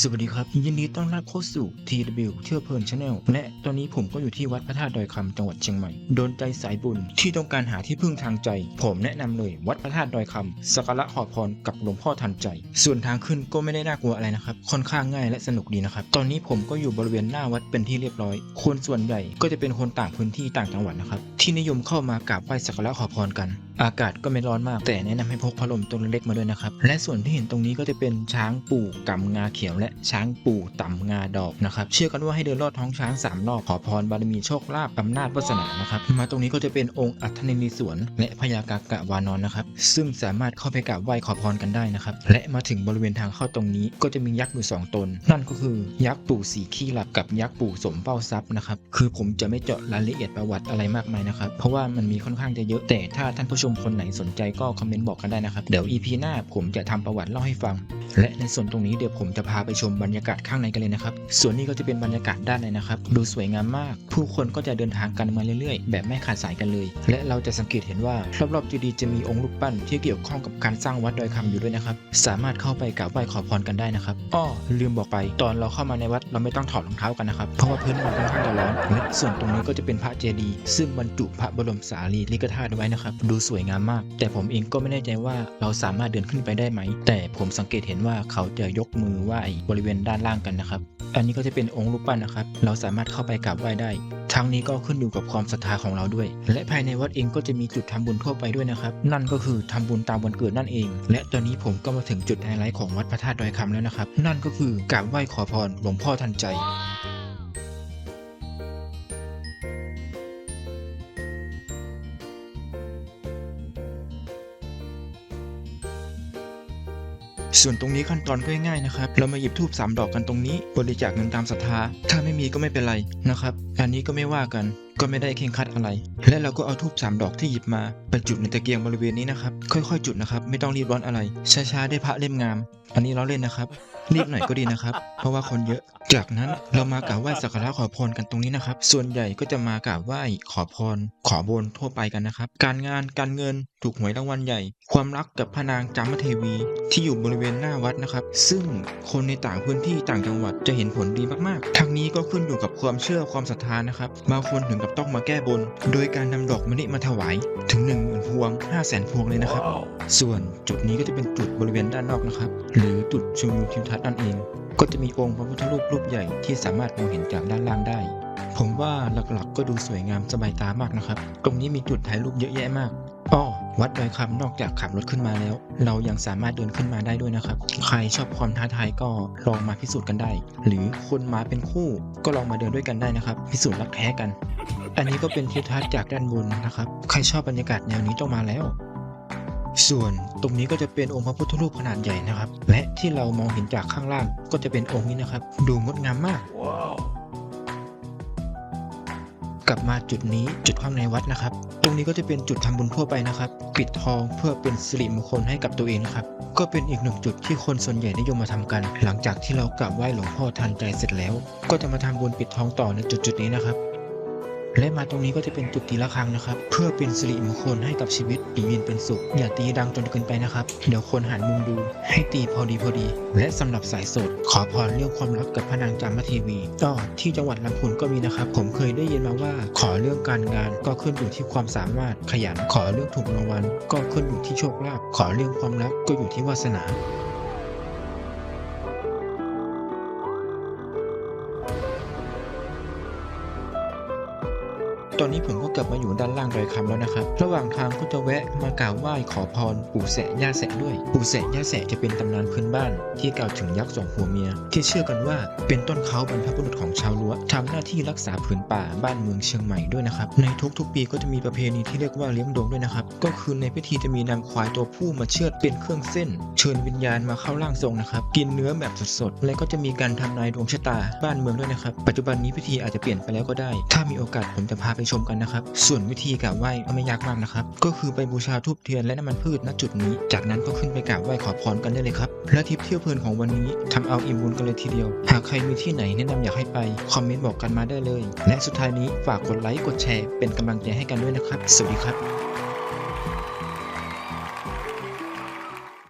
สวัสดีครับยินดีต้อนรับเข้าสู่ TW เที่ยวเพลินชาแนลและตอนนี้ผมก็อยู่ที่วัดพระธาตุดอยคำจังหวัดเชียงใหม่ โดนใจสายบุญที่ต้องการหาที่พึ่งทางใจ ผมแนะนำเลยวัดพระธาตุดอยคำสักการะขอพรกับหลวงพ่อทันใจ ส่วนทางขึ้นก็ไม่ได้น่ากลัวอะไรนะครับ ค่อนข้างง่ายและสนุกดีนะครับ ตอนนี้ผมก็อยู่บริเวณหน้าวัดเป็นที่เรียบร้อย คนส่วนใหญ่ก็จะเป็นคนต่างพื้นที่ต่างจังหวัดนะครับที่นิยมเข้ามากราบไหว้สักการะขอพรกันอากาศก็ไม่ร้อนมาก แต่แนะนำให้พกพัดลมตัวเล็กมาด้วยนะครับ และส่วนที่เห็นตรงนี้ก็จะเป็นช้างปู่กำงาเขียวและช้างปู่ต่ำงาดอกนะครับเชื่อกันว่าให้เดินลอดท้องช้างสามรอบขอพรบารมีโชคลาภอำนาจวาสนานะครับมาตรงนี้ก็จะเป็นองค์อัฏฐนินีสวน และพญากากะวานอนนะครับ ซึ่งสามารถเข้าไปกราบไหว้ขอพรกันได้นะครับ และมาถึงบริเวณทางเข้าตรงนี้ก็จะมียักษ์อยู่สองตน นั่นก็คือยักษ์ปู่สีขี้หลับกับยักษ์ปู่สมเป้าทรัพย์นะครับคือผมจะไม่เจาะรายละเอียดประวัติอะไรมากมายนะครับเพราะว่ามันมีค่อนข้างจะเยอะแต่ถ้าท่านผู้ชมคนไหนสนใจก็คอมเมนต์บอกกันได้นะครับเดี๋ยว EP หน้าผมจะทำประวัติเล่าให้ฟัง และในส่วนตรงนี้เดี๋ยวผมจะพาไปชมบรรยากาศข้างในกันเลยนะครับ ส่วนนี้ก็จะเป็นบรรยากาศด้านในนะครับ ดูสวยงามมาก ผู้คนก็จะเดินทางกันมาเรื่อยๆ แบบไม่ขาดสายกันเลย และเราจะสังเกตเห็นว่ารอบๆเจดีย์จะมีองค์รูปปั้นที่เกี่ยวข้องกับการสร้างวัดดอยคำอยู่ด้วยนะครับ สามารถเข้าไปกราบไหว้ขอพรกันได้นะครับอ้อลืมบอกไปตอนเราเข้ามาในวัดเราไม่ต้องถอดรองเท้ากันนะครับ เพราะว่าพื้นมันค่อนข้างจะร้อนและส่วนตรงนี้ก็จะเป็นพระเจดีย์ซึ่งบรรจุพระบรมสารีริกธาตุไว้นะครับ ดูสวยงามมาก แต่ผมเองก็ไม่แน่ใจว่าเราสามารถเดินขึ้นไปได้ไหม แต่ผมสังเกตเห็นว่าเขาจะยกมือไหว้บริเวณด้านล่างกันนะครับ อันนี้ก็จะเป็นองค์รูปปั้นนะครับ เราสามารถเข้าไปกราบไหว้ได้ ทั้งนี้ก็ขึ้นอยู่กับความศรัทธาของเราด้วย และภายในวัดเองก็จะมีจุดทำบุญทั่วไปด้วยนะครับ นั่นก็คือทำบุญตามวันเกิดนั่นเอง และตอนนี้ผมก็มาถึงจุดไฮไลท์ของวัดพระธาตุดอยคำแล้วนะครับ นั่นก็คือกราบไหว้ขอพรหลวงพ่อทันใจ ส่วนตรงนี้ขั้นตอนก็ง่ายๆนะครับ เรามาหยิบทูบสามดอกกันตรงนี้ บริจาคเงินตามศรัทธา ถ้าไม่มีก็ไม่เป็นไรนะครับ อันนี้ก็ไม่ว่ากัน ก็ไม่ได้เข่งคัดอะไร และเราก็เอาทูบสามดอกที่หยิบมาไปจุดในตะเกียงบริเวณนี้นะครับ ค่อยๆ จุดนะครับ ไม่ต้องรีบร้อนอะไร ช้าๆ ได้พระเล่มงาม อันนี้เราเล่นนะครับรีบหน่อยก็ดีนะครับ เพราะว่าคนเยอะ จากนั้นเรามากราบไหว้สักการะขอพรกันตรงนี้นะครับ ส่วนใหญ่ก็จะมากราบไหว้ขอพร ขอบนทั่วไปกันนะครับ การงาน การเงิน ถูกหวยรางวัลใหญ่ ความรักกับพระนางจามเทวี ที่อยู่บริเวณหน้าวัดนะครับ ซึ่งคนในต่างพื้นที่ต่างจังหวัดจะเห็นผลดีมากๆ ทั้งนี้ก็ขึ้นอยู่กับความเชื่อความศรัทธานะครับ บางคนถึงกับต้องมาแก้บน โดยการนำดอกมะลิมาถวายถึง1 0,000พวง5 0 0 0 0 0พวงเลยนะครับ ส่วนจุดนี้ก็จะเป็นจุดบริเวณด้านนอกนะครับ หรือจุดชมวิวทิวทัศน์นั่นเอง ก็จะมีองค์พระพุทธรูปรูปใหญ่ที่สามารถมองเห็นจากด้านล่างได้ ผมว่าหลักๆก็ดูสวยงามสบายตามากนะครับ ตรงนี้มีจุดถ่ายรูปเยอะแยะมาก อ้อวัดดอยคำนอกจากขับรถขึ้นมาแล้ว เรายังสามารถเดินขึ้นมาได้ด้วยนะครับ ใครชอบความท้าทายก็ลองมาพิสูจน์กันได้ หรือคนมาเป็นคู่ก็ลองมาเดินด้วยกันได้นะครับ พิสูจน์รักแท้กัน อันนี้ก็เป็นทิวทัศน์จากด้านบนนะครับ ใครชอบบรรยากาศแนวนี้ต้องมาแล้ว ส่วนตรงนี้ก็จะเป็นองค์พระพุทธรูปขนาดใหญ่นะครับ และที่เรามองเห็นจากข้างล่างก็จะเป็นองค์นี้นะครับ ดูงดงามมาก กลับมาจุดนี้จุดข้างในวัดนะครับ ตรงนี้ก็จะเป็นจุดทำบุญทั่วไปนะครับ ปิดทองเพื่อเป็นสิริมงคลให้กับตัวเองนะครับ ก็เป็นอีกหนึ่งจุดที่คนส่วนใหญ่นิยมมาทำกัน หลังจากที่เรากราบไหว้หลวงพ่อทันใจเสร็จแล้ว ก็จะมาทำบุญปิดทองต่อในจุดจุดนี้นะครับ และมาตรงนี้ก็จะเป็นจุดตีละครังนะครับ เพื่อเป็นสิริมงคลให้กับชีวิตอยู่เย็นเป็นสุข อย่าตีดังจนเกินไปนะครับ เดี๋ยวคนหันมุมดู ให้ตีพอดีพอดี และสำหรับสายสด ขอพรเรื่องความรักกับพระนางจามเทวีก็ที่จังหวัดลำพูนก็มีนะครับ ผมเคยได้ยินมาว่า ขอเรื่องการงานก็ขึ้นอยู่ที่ความสามารถขยันขอเรื่องถูกรางวัลก็ขึ้นอยู่ที่โชคลาภขอเรื่องความรักก็อยู่ที่วาสนา ตอนนี้ผมก็กลับมาอยู่ด้านล่างดอยคำแล้วนะครับ ระหว่างทางก็จะแวะมากราบไหว้ขอพรปู่แสะย่าแสะด้วย ปู่แสะย่าแสะจะเป็นตำนานพื้นบ้าน ที่กล่าวถึงยักษ์สองหัวเมีย ที่เชื่อกันว่าเป็นต้นเขาบรรพบุรุษของชาวล้วทำหน้าที่รักษาผืนป่าบ้านเมืองเชียงใหม่ด้วยนะครับ ในทุกๆปีก็จะมีประเพณีที่เรียกว่าเลี้ยงดงด้วยนะครับ ก็คือในพิธีจะมีนำควายตัวผู้มาเชือดเป็นเครื่องเส้น เชิญวิญญาณมาเข้าร่างทรงนะครับ กินเนื้อแบบสดๆ และก็จะมีการทำนายดวงชะตาบ้านเมืองด้วยนะครับ ปัจจุบันนี้พิธีอาจจะเปลี่ยนไปแล้วก็ได้ ถ้ามีโอกาสผมจะพาไปชมกันนะครับ ส่วนวิธีกราบไหว้ก็ไม่ยากมากนะครับ ก็คือไปบูชาทูบเทียนและน้ำมันพืชณจุดนี้ จากนั้นก็ขึ้นไปกราบไหว้ขอพรกันได้เลยครับ และทริปเที่ยวเพลินของวันนี้ทำเอาอิ่มบุญกันเลยทีเดียว หากใครมีที่ไหนแนะนำอยากให้ไป คอมเมนต์บอกกันมาได้เลย และสุดท้ายนี้ฝากกดไลค์กดแชร์เป็นกำลังใจให้กันด้วยนะครับ สวัสดีครับ